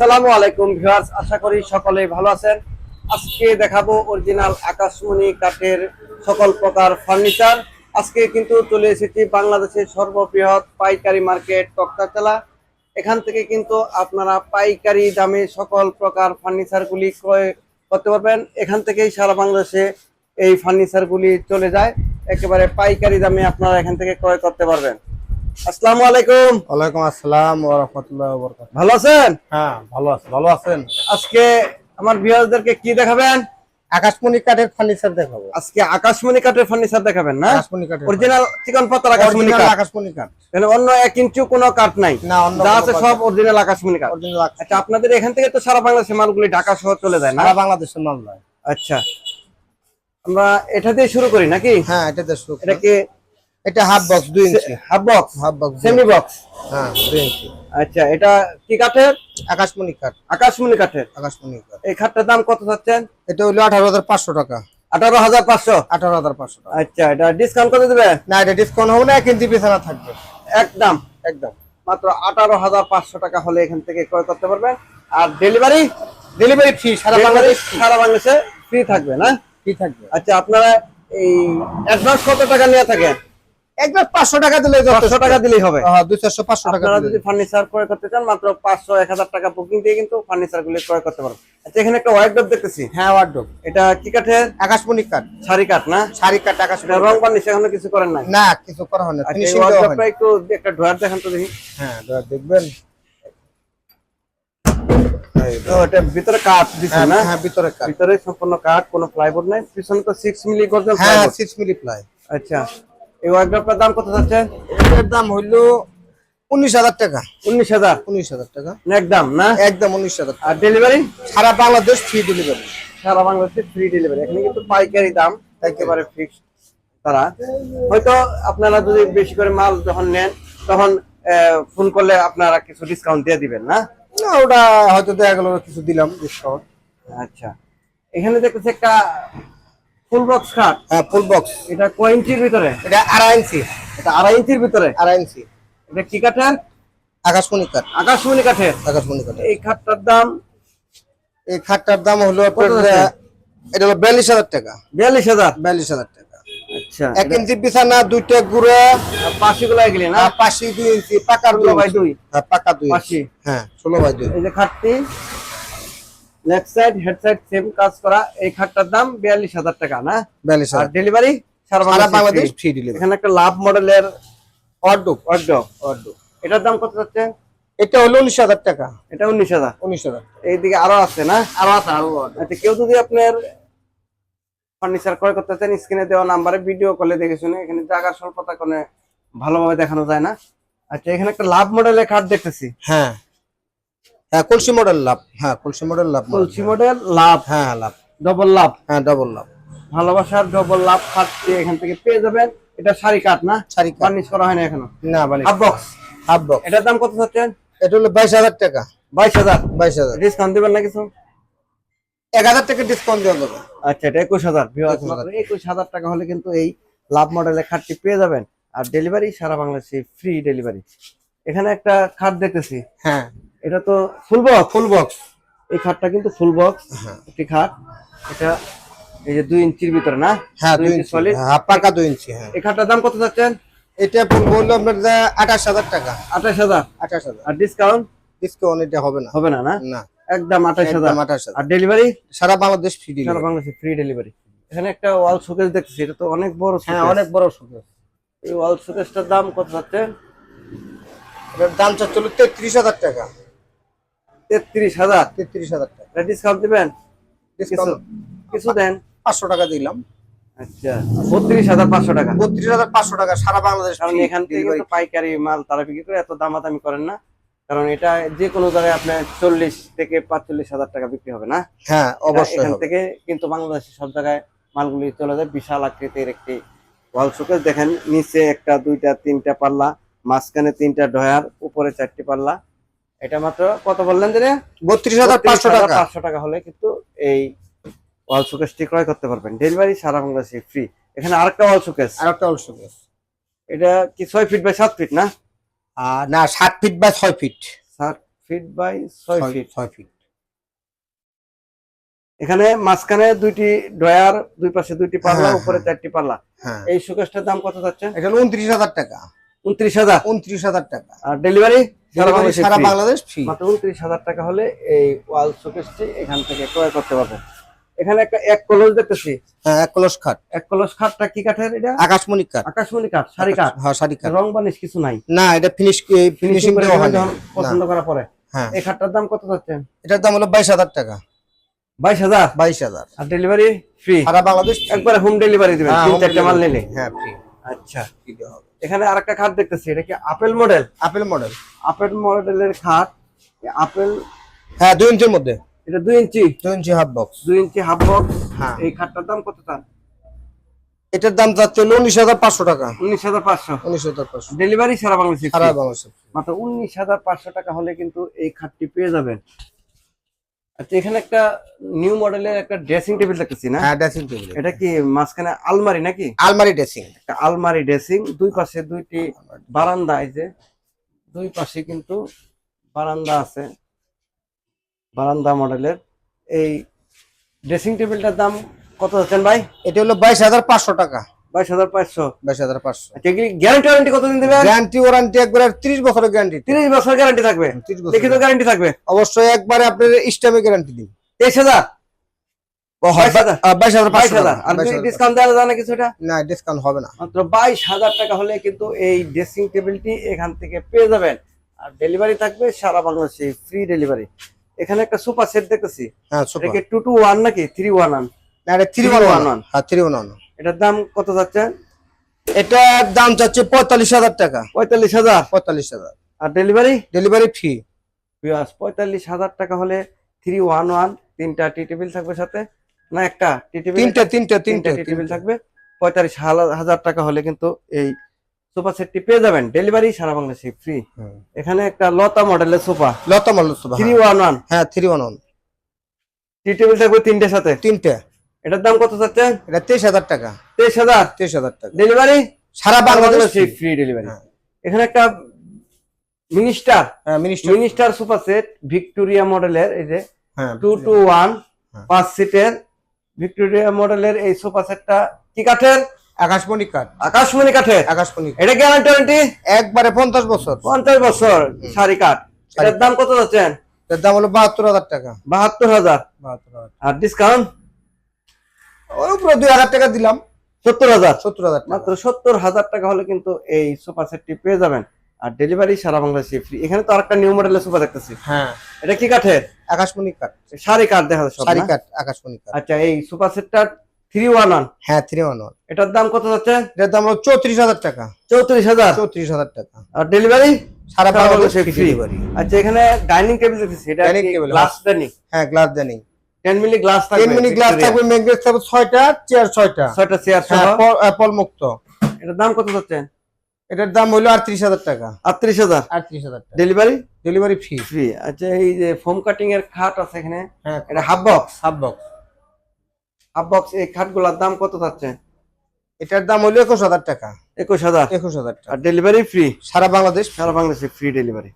আসসালামু আলাইকুম ভিউয়ার্স, আশা করি সকলেই ভালো আছেন। আজকে দেখাবো অরিজিনাল আকাশমণি কাঠের সকল প্রকার ফার্নিচার। আজকে কিন্তু চলে এসেছি বাংলাদেশের সর্ববৃহৎ পাইকারি মার্কেট তক্তাতলা। এখান থেকে কিন্তু আপনারা পাইকারি দামে সকল প্রকার ফার্নিচারগুলি ক্রয় করতে পারবেন। এখান থেকেই সারা বাংলাদেশে এই ফার্নিচারগুলি চলে যায়। একেবারে পাইকারি দামে আপনারা এখান থেকে ক্রয় করতে পারবেন। আসসালামু আলাইকুম। ওয়ালাইকুম আসসালাম ওয়া রাহমাতুল্লাহি ওয়া বারাকাতুহু। ভালো আছেন? হ্যাঁ ভালো আছে ভালো আছেন? আজকে আমার ভিউয়ারদেরকে কি দেখাবেন? আকাশমণি কাঠের ফার্নিচার দেখাবো। আজকে আকাশমণি কাঠের ফার্নিচার দেখাবেন না? আকাশমণি কাঠের অরিজিনাল চিকন পাতার আকাশমণি কাঠ। আকাশমণি কাঠ। এখানে অন্য এক ইঞ্চু কোনো কাঠ নাই। না যা আছে সব অরিজিনাল আকাশমণি কাঠ। অরিজিনাল আচ্ছা আপনাদের এখান থেকে তো সারা বাংলাদেশের মালগুলি ঢাকা শহর চলে যায় না? সারা বাংলাদেশের মাল নয় আচ্ছা। আমরা এটা দিয়ে শুরু করি নাকি? হ্যাঁ এটা দেশ এটা কি এটা হাফ বক্স দুই inch. Half box half box semi box হ্যাঁ দুই ইঞ্চি। আচ্ছা এটা কি কাঠের? আকাশমণি কাঠ। আকাশমণি কাঠের। আকাশমণি কাঠ। এই খাটটার দাম কত চাচ্ছেন? এটা হলো আঠারো হাজার পাঁচশো টাকা। আঠারো হাজার পাঁচশো? আঠারো হাজার পাঁচশো টাকা। আচ্ছা এটা ডিসকাউন্ট কত দেবেন না এটা ডিসকাউন্ট হবে না কিন্তু বিছানা থাকবে। একদম। একদম। মাত্র আঠারো হাজার পাঁচশো টাকা হলে এখান থেকে ক্রয় করতে পারবেন। আর ডেলিভারি ডেলিভারি ফ্রি সারা বাংলাদেশ সারা বাংলাদেশে ফ্রি থাকবে না? ফ্রি থাকবে। আচ্ছা আপনারা এই অ্যাডভান্স কত টাকা নিয়ে থাকেন? একবার পাঁচশো টাকা দিলে টাকা দিলেই হবে। হ্যাঁ টাকা আপনারা যদি ফার্নিচার ক্রয় করতে চান মাত্র পাঁচশো এক হাজার টাকা বুকিং দিয়ে কিন্তু ফার্নিচার গুলি ক্রয় করতে পারবেন। আচ্ছা এখানে একটা ওয়াইড্রপ দেখতেছি। হ্যাঁ ওয়ার্ডরোব এটা কি কাঠের? আকাশমণি কাঠ। কাঠ না? শাড়ি কাঠ আকাশমণি রং বানিশ এখনও কিছু করেন নাই? না কিছু করা হয় না। আচ্ছা ফিনিশিং দেওয়া হয় একটু একটা ড্রয়ার দেখান তো দেখি। হ্যাঁ দাদা দেখবেন। এটা ভিতরে কাঠ হ্যাঁ না? হ্যাঁ ভিতরে কাঠ। ভিতরে সম্পূর্ণ কাঠ কোনো প্লাইবোর্ড নাই পিছনে তো সিক্স মিলি গর্জন হ্যাঁ মিলি প্লাই আচ্ছা। এই দাম কত যাচ্ছে? এটার দাম হইল উনিশ হাজার টাকা। উনিশ হাজার? উনিশ হাজার টাকা। একদম না? একদম উনিশ হাজার আর ডেলিভারি সারা বাংলাদেশ ফ্রি ডেলিভারি সারা বাংলাদেশে ফ্রি ডেলিভারি এখানে কিন্তু পাইকারি দাম একেবারে ফিক্স তারা। হয়তো আপনারা যদি বেশি করে মাল যখন নেন তখন ফোন করলে আপনারা কিছু ডিসকাউন্ট দিয়ে দিবেন না? না ওটা হয়তো দেখা গেল কিছু দিলাম ডিসকাউন্ট আচ্ছা। এখানে দেখতেছি একটা ফুল বক্স খাট হ্যাঁ ফুল বক্স এটা কয় ইঞ্চির ভিতরে? এটা আড়াই ইঞ্চি। এটা আড়াই ইঞ্চির ভিতরে? আড়াই ইঞ্চি। এটা কি কাঠের? আকাশমণি কাঠ। আকাশমণি কাঠের? আকাশমণি কাঠ এই খাটটার দাম? এই খাটটার দাম হলো এটা হলো বিয়াল্লিশ হাজার টাকা। বিয়াল্লিশ হাজার? বিয়াল্লিশ হাজার টাকা। আচ্ছা। এক ইঞ্চি বিছানা দুইটা গুঁড়া। পাশি গুলো গেলে না? আর পাশি দুই ইঞ্চি পাকা দুই বাই দুই? হ্যাঁ পাকা দুই। পাশি? হ্যাঁ ষোলো বাই দুই। এই যে খাটটি? Left side head side same কাজ করা। এই খাটটার দাম বিয়াল্লিশ হাজার টাকা না? বিয়াল্লিশ আর ডেলিভারি সারা বাংলাদেশ ফ্রি ডেলিভারি এখানে একটা লাভ মডেলের অর্ডুপ অর্ডো অর্ডো এটার দাম কত যাচ্ছে? এটা হলো উনিশ হাজার টাকা। এটা উনিশ হাজার। উনিশ হাজার এইদিকে আরও আছে না? আরও আছে আরও আচ্ছা কেউ যদি আপনার ফার্নিচার ক্রয় করতে চান স্ক্রিনে দেওয়া নাম্বারে ভিডিও কলে দেখে শুনে এখানে জায়গার স্বল্পতা কোনো ভালোভাবে দেখানো যায় না? আচ্ছা এখানে একটা লাভ মডেলের খাট দেখতেছি। হ্যাঁ। হ্যাঁ কলসি মডেল লাভ। হ্যাঁ কলসি মডেল লাভ কলসি মডেল লাভ। হ্যাঁ লাভ। ডবল লাভ। হ্যাঁ ডবল লাভ। ভালোবাসার ডবল লাভ খাটটি এখান থেকে পেয়ে যাবেন। এটা শাড়ি কাঠ না? শাড়ি কাঠ। ফার্নিশ করা হয় না এখনও? না মানে হাফ বক্স হাফ বক্স এটার দাম কত চাচ্ছেন? এটা হলো বাইশ হাজার টাকা। বাইশ হাজার। বাইশ হাজার। ডিসকাউন্ট দিবেন না কিছু এক হাজার টাকা ডিসকাউন্ট দেওয়া যাবে। আচ্ছা এটা একুশ হাজার। একুশ হাজার। টাকা হলে কিন্তু এই লাভ মডেলের খাটটি পেয়ে যাবেন। আর ডেলিভারি সারা বাংলাদেশে ফ্রি ডেলিভারি এখানে একটা খাট দেখতেছি। হ্যাঁ। এটা তো ফুল বক্স ফুল বক্স এই খাটটা কিন্তু ফুল বক্স একটি খাট। এটা এই যে দুই ইঞ্চির ভিতরে না? হ্যাঁ দুই ইঞ্চি সলিড হ্যাঁ পাকা দুই ইঞ্চি হ্যাঁ। এই খাটটার দাম কত চাচ্ছেন? এটা হলো আপনার আঠাশ হাজার টাকা। আঠাশ হাজার। আঠাশ হাজার। আর ডিসকাউন্ট ডিসকাউন্ট এটা হবে না। হবে না না? না। একদম আঠাশ হাজার। আঠাশ হাজার। আর ডেলিভারি সারা বাংলাদেশ ফ্রি সারা বাংলাদেশে ফ্রি ডেলিভারি এখানে একটা ওয়াল শোকেস দেখতেছি এটা তো অনেক বড় হ্যাঁ অনেক বড় সুযোগ এই ওয়াল শোকেসটার দাম কত যাচ্ছে এটার দাম হলো তেত্রিশ হাজার টাকা। তেত্রিশ হাজার। তেত্রিশ হাজার টাকা। ডিসকাউন্ট দিবেন? কিছু দেন। পাঁচশো টাকা দিলাম। আচ্ছা বত্রিশ হাজার পাঁচশো টাকা। বত্রিশ হাজার পাঁচশো টাকা সারা বাংলাদেশ কারণ এখান থেকে পাইকারি মাল তারা বিক্রি করে এত দামাদামি করেন না। কারণ এটা যে কোনো জায়গায় আপনার চল্লিশ থেকে পাঁচচল্লিশ হাজার টাকা বিক্রি হবে না? হ্যাঁ অবশ্যই এখান থেকে কিন্তু বাংলাদেশের সব জায়গায় মালগুলি চলে যায়। বিশাল আকৃতির একটি ওয়াল শোকেস। দেখেন নিচে একটা দুইটা তিনটা পাল্লা মাঝখানে তিনটা ডয়ার উপরে চারটি পাল্লা। এটা মাত্র কত বললেন যে বত্রিশ হাজার পাঁচশো টাকা। পাঁচশো টাকা হলে কিন্তু এই ওয়াল শোকেসটি ক্রয় করতে পারবেন। ডেলিভারি সারা বাংলাদেশে ফ্রি এখানে আরেকটা ওয়াল শোকেস আর একটা অবশ্য এটা কি ছয় ফিট বাই সাত ফিট না? না সাত ফিট বাই ছয় ফিট সাত ফিট বাই ছয় ফিট ছয় ফিট এখানে মাঝখানে দুইটি ড্রয়ার দুই পাশে দুইটি পাল্লা হ্যাঁ, উপরে হ্যাঁ। চারটি পাল্লা। হ্যাঁ। এই শোকেসটার দাম কত যাচ্ছে? এখানে উনত্রিশ হাজার টাকা। উনত্রিশ হাজার? উনত্রিশ হাজার টাকা। আর ডেলিভারি সারা বাংলাদেশে ফ্রি মাত্র উনত্রিশ হাজার টাকা হলে এই ওয়াল শোকেসটি এখান থেকে ক্রয় করতে পারবেন এখানে একটা এক কলস দেখতেছি। হ্যাঁ এক কলস খাট। এক কলস খাটটা কি কাঠের এটা? আকাশমণি কাঠ। আকাশমণি কাঠ সারি কাঠ। হ্যাঁ সারি কাঠ। রং বানিশ কিছু নাই। না এটা ফিনিশ ফিনিশিং করে দেওয়া হয় পছন্দ করা পরে। হ্যাঁ। এই খাটটার দাম কত যাচ্ছে? এটার দাম হলো বাইশ হাজার টাকা। বাইশ হাজার? বাইশ হাজার। আর ডেলিভারি ফ্রি সারা বাংলাদেশ। একবারে হোম ডেলিভারি দিবেন হ্যাঁ, তিন চারটে মাল নিলে। হ্যাঁ ফ্রি আচ্ছা। এখানে আরেকটা খাট দেখতেছি এটা কি apple model apple model apple মডেলের খাট আপেল হ্যাঁ দুই ইঞ্চির মধ্যে। এটা দুই ইঞ্চি? দুই ইঞ্চি হাফ বক্স দুই ইঞ্চি হাফ বক্স হ্যাঁ। এই খাটটার দাম কত চান? এটার দাম যাচ্ছে হলো উনিশ হাজার পাঁচশো টাকা। উনিশ হাজার পাঁচশো। উনিশ হাজার পাঁচশো। ডেলিভারি সারা বাংলাদেশে সারা। বাংলাদেশ। মাত্র উনিশ হাজার পাঁচশো টাকা হলে কিন্তু এই খাটটি পেয়ে যাবেন। আচ্ছা এখানে একটা নিউ মডেলের একটা ড্রেসিং টেবিল দেখতেছি না? হ্যাঁ ড্রেসিং টেবিল এটা। কি মাঝখানে আলমারি নাকি? আলমারি ড্রেসিং একটা আলমারি ড্রেসিং দুই পাশে দুইটি বারান্দা এই যে দুই পাশে কিন্তু বারান্দা আছে বারান্দা মডেলের এই ড্রেসিং টেবিলটার দাম কত যাচ্ছেন ভাই? এটা হলো বাইশ হাজার পাঁচশো টাকা। বাইশ হাজার পাঁচশো। বাইশ হাজার পাঁচশো। আচ্ছা গ্যারান্টি ওয়ারেন্টি কতদিন দেবেন গ্যারান্টি ওয়ারান্টি একবারে ত্রিশ বছরের গ্যারান্টি তিরিশ বছর গ্যারান্টি থাকবে? লিখিত গ্যারান্টি থাকবে? অবশ্যই একবারে আপনার ইস্টামে গ্যারান্টি দিন। তেইশ হাজার? বাইশ হাজার। বাইশ হাজার আর ডিসকাউন্ট দেওয়া যায় না কিছুটা না ডিসকাউন্ট হবে না। মাত্র বাইশ হাজার টাকা হলে কিন্তু এই ড্রেসিং টেবিলটি এখান থেকে পেয়ে যাবেন। আর ডেলিভারি থাকবে সারা বাংলাদেশে ফ্রি ডেলিভারি এখানে একটা সুপার সেট দেখতেছি। হ্যাঁ টু টু ওয়ান নাকি? থ্রি ওয়ান ওয়ান না থ্রি ওয়ান ওয়ান। হ্যাঁ থ্রি ওয়ান ওয়ান এটার দাম কত যাচ্ছে? এটার দাম চাচ্ছে পঁয়তাল্লিশ হাজার টাকা। পঁয়তাল্লিশ হাজার? পঁয়তাল্লিশ হাজার। আর ডেলিভারি ডেলিভারি ফ্রি পঁয়তাল্লিশ হাজার টাকা হলে থ্রি ওয়ান ওয়ান তিনটা টি টেবিল থাকবে সাথে। না একটা টি টেবিল তিনটে তিনটে তিনটা টি টেবিল থাকবে। পঁয়তাল্লিশ হাজার টাকা হলে কিন্তু এই সোফা সেটটি পেয়ে যাবেন। ডেলিভারি সারা বাংলাদেশে ফ্রি এখানে একটা লতা মডেলের সোফা লতা মাল্লুসভা থ্রি ওয়ান ওয়ান হ্যাঁ three one one tea table থাকবে তিনটের সাথে। তিনটে। এটার দাম কত যাচ্ছে এটা তেইশ হাজার টাকা। তেইশ হাজার? তেইশ হাজার টাকা। ডেলিভারি সারা বাংলাদেশ ফ্রি ডেলিভারি হ্যাঁ। এখানে একটা minister minister minister sofa set Victoria মডেলের এই যে টু টু ওয়ান। পাঁচ সিটের ভিক্টোরিয়া মডেলের এই সোফা সেটটা কি কাঠের? আকাশমণি কাঠ। আকাশমণি কাঠের। আকাশমণি এটা গ্যারান্টি ওয়ারেন্টি একবারে পঞ্চাশ বছর। পঞ্চাশ বছর সারি কাঠ। এটার দাম কত যাচ্ছেন এর দাম হলো বাহাত্তর হাজার টাকা। বাহাত্তর হাজার। বাহাত্তর হাজার আর ডিসকাউন্ট ওর উপরে দুই হাজার টাকা দিলাম। সত্তর হাজার? সত্তর হাজার মাত্র সত্তর হাজার টাকা হলে কিন্তু এই সেটটি পেয়ে যাবেন। আর ডেলিভারি সারা ফ্রি এখানে তো নিউ হ্যাঁ। এটা কি কাঠের? কাঠ। সারি কাঠ আচ্ছা এই থ্রি ওয়ান ওয়ান হ্যাঁ থ্রি ওয়ান ওয়ান এটার দাম কত যাচ্ছে? দাম হলো চৌত্রিশ হাজার টাকা। চৌত্রিশ হাজার? চৌত্রিশ হাজার টাকা। আর ডেলিভারি সারা আচ্ছা, এখানে ডাইনিং টেবিল হ্যাঁ এটার দাম হলো টাকা। টাকা। Delivery delivery free foam cutting এর খাট আছে half box half box half box এই দাম কত এটার দাম টাকা। টাকা। আর ডেলিভারি ফ্রি সারা বাংলাদেশ সারা বাংলাদেশে ফ্রি ডেলিভারি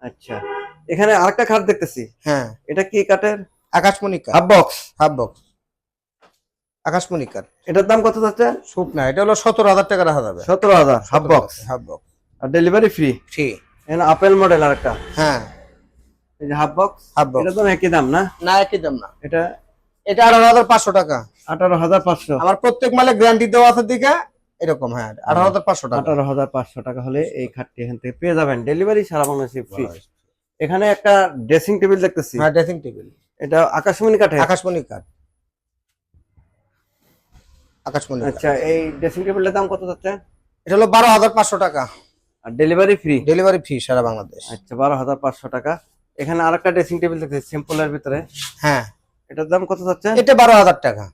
আচ্ছা। এখানে আরেকটা খাট দেখতেছি। হ্যাঁ। এটা কি কাটের আকাশমণি কাঠ হাফ বক্স? Half box. আকাশমণি কাঠ এটার দাম কত যাচ্ছে? সুপ না এটা হলো সতেরো হাজার টাকা রাখা যাবে। সতেরো হাজার হাফ বক্স? Half box. আর ডেলিভারি ফ্রি? ফ্রি। এখানে আপেল মডেল আর একটা হ্যাঁ। এই যে হাফ বক্স? Half box. এটা তো একই দাম না? না একই দাম না। এটা এটা আঠারো হাজার পাঁচশো টাকা। আঠারো হাজার পাঁচশো। আমার প্রত্যেক মালে গ্যারান্টি দেওয়া আছে দিকে এরকম হ্যাঁ আঠারো হাজার পাঁচশো টাকা। আঠারো হাজার পাঁচশো টাকা হলে এই খাটটি এখান থেকে পেয়ে যাবেন। ডেলিভারি সারা বাংলাদেশে ফ্রি এখানে একটা ড্রেসিং টেবিল দেখতেছি। হ্যাঁ ড্রেসিং টেবিল এটা আকাশমণি কাঠে আকাশমণি কাঠ। আকাশমণি আচ্ছা এই ড্রেসিং টেবিলের দাম কত যাচ্ছে? এটা হলো বারো হাজার পাঁচশো টাকা। আর ডেলিভারি ফ্রি ডেলিভারি ফি সারা বাংলাদেশ। আচ্ছা বারো হাজার পাঁচশো টাকা। এখানে আরেকটা ড্রেসিং টেবিল দেখতেছি সিম্পলের ভিতরে। হ্যাঁ। এটার দাম কত যাচ্ছে? এটা বারো হাজার টাকা।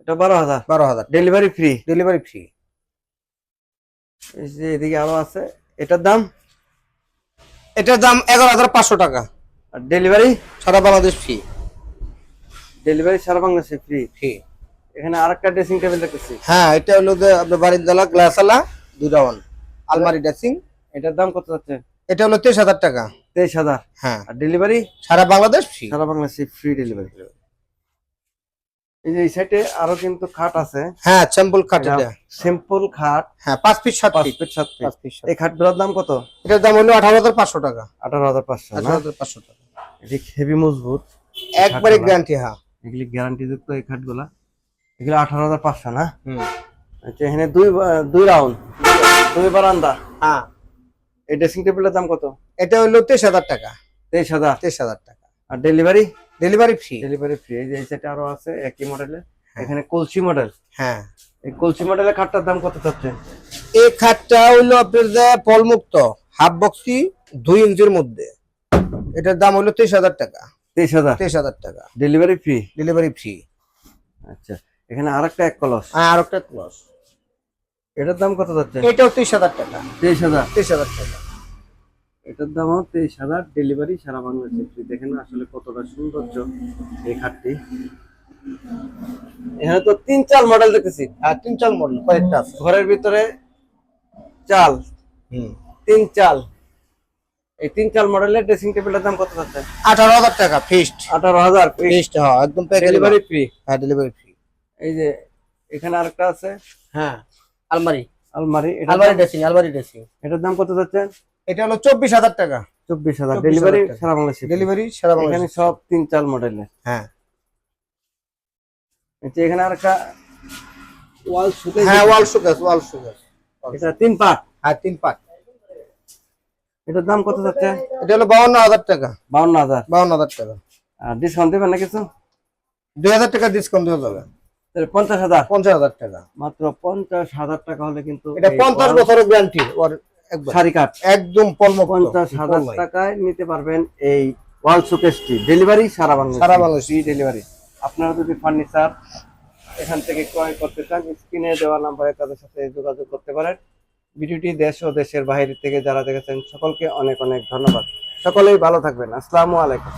এটা বারো হাজার। বারো হাজার। ডেলিভারি ফ্রি ডেলিভারি ফ্রি এই যে এদিকে আরও আছে। এটার দাম? এটার দাম এগারো হাজার পাঁচশো টাকা। আর ডেলিভারি সারা বাংলাদেশ ফি ডেলিভারি সারা বাংলাদেশে ফ্রি ফি এখানে আরেকটা ড্রেসিং টেবিল দেখতেছি। হ্যাঁ এটা হলো যে আপনার বাড়ির দালা গ্লাস আলা দুইটা ওয়ান আলমারি ড্রেসিং এটার দাম কত যাচ্ছে? এটা হলো তেইশ হাজার টাকা। তেইশ হাজার। হ্যাঁ। আর ডেলিভারি সারা বাংলাদেশ ফ্রি সারা বাংলাদেশে ফ্রি ডেলিভারি এই যে এই সাইডে আরও কিন্তু খাট আছে। হ্যাঁ স্যাম্পল খাট এটা সিম্পল খাট। হ্যাঁ পাঁচ পিস সাত পাঁচ পিস সাত পিস এই খাটগুলোর দাম কত? এটার দাম হলো আঠারো হাজার পাঁচশো টাকা। আঠারো হাজার পাঁচশো আঠারো হাজার পাঁচশো টাকা। এটি হেভি মজবুত। একবারে। গ্যারান্টি হ্যাঁ। এগুলি গ্যারান্টি যুক্ত এই খাটগুলা। এগুলো আঠারো হাজার পাঁচশো না? আচ্ছা এখানে দুই দুই রাউন্ড। দুই বারান্দা। হ্যাঁ। এই ড্রেসিং টেবিলের দাম কত? এটা হলো তেইশ হাজার টাকা। তেইশ হাজার? তেইশ হাজার টাকা। আর delivery? Delivery free. Delivery free. এই যে এই সেটে আরও আছে একই মডেলের। এখানে কলসি মডেল। হ্যাঁ। এই কলসি মডেলের খাটটার দাম কত চাচ্ছেন? এই খাটটা হইল আপনার যে পলমুক্ত হাফ বক্সি দুই ইঞ্চির মধ্যে। এটার দাম হলো তেইশ হাজার টাকা। তেইশ হাজার? তেইশ হাজার টাকা। ডেলিভারি ফ্রি ডেলিভারি ফ্রি আচ্ছা এখানে আরেকটা এক কলস। আর একটা ক্লস। এটার দাম কত যাচ্ছে? এটাও তেইশ হাজার টাকা। তেইশ হাজার? তেইশ হাজার টাকা। এটার দামও তেইশ হাজার ডেলিভারি সারা বাংলাদেশে ফ্রি দেখেন আসলে কতটা সৌন্দর্য এই খাটটি। এখানে তো তিন চাল মডেল দেখতেছি। আর তিন চাল মডেল কয়েকটা ঘরের ভিতরে চাল। হুম। তিন চাল। এই তিন চাল মডেলের ড্রেসিং টেবিলের দাম কত যাচ্ছে? আঠারো হাজার টাকা ফিক্সড আঠারো হাজার ফিক্সড হ্যাঁ একদম ডেলিভারি ফ্রি হ্যাঁ ডেলিভারি ফ্রি এই যে এখানে আরেকটা আছে? হ্যাঁ আলমারি। আলমারি আলমারি ড্রেসিং আলমারি ড্রেসিং এটার দাম কত যাচ্ছে? এটা হলো চব্বিশ হাজার টাকা। চব্বিশ হাজার 24,000 ডেলিভারি সারা বাংলাদেশে ডেলিভারি সারা এখানে সব তিন চাল মডেলের। হ্যাঁ। আচ্ছা, এখানে আরেকটা ওয়াল শুকে হ্যাঁ ওয়াল সুগার ওয়াল সুগার এটা তিন পাট। হ্যাঁ তিন পাক এটার দাম কত যাচ্ছে? এটা হলো বাউন্ন হাজার টাকা। বাউন্ন হাজার। বাউন্ন হাজার টাকা। আর ডিসকাউন্ট দেবেন না কিছু? দুই হাজার টাকা ডিসকাউন্ট দেওয়া যাবে। তাহলে পঞ্চাশ হাজার। পঞ্চাশ হাজার টাকা। মাত্র পঞ্চাশ হাজার টাকা হলে কিন্তু এটা পঞ্চাশ বছরের গ্যারান্টি শাড়ি কাঠ। একদম পঞ্চাশ হাজার টাকায় নিতে পারবেন এই ওয়াল শোকেসটি ডেলিভারি সারা বাংলাদেশ। সারা বাংলাদেশ। ডেলিভারি আপনারা যদি ফার্নিচার এখান থেকে ক্রয় করতে চান স্ক্রিনে দেওয়া নাম্বারে তাদের সাথে যোগাযোগ করতে পারেন। ভিডিওটি দেশ ও দেশের বাইরে থেকে যারা দেখেছেন, সকলকে অনেক অনেক ধন্যবাদ। সকলেই ভালো থাকবেন। আসসালামু আলাইকুম।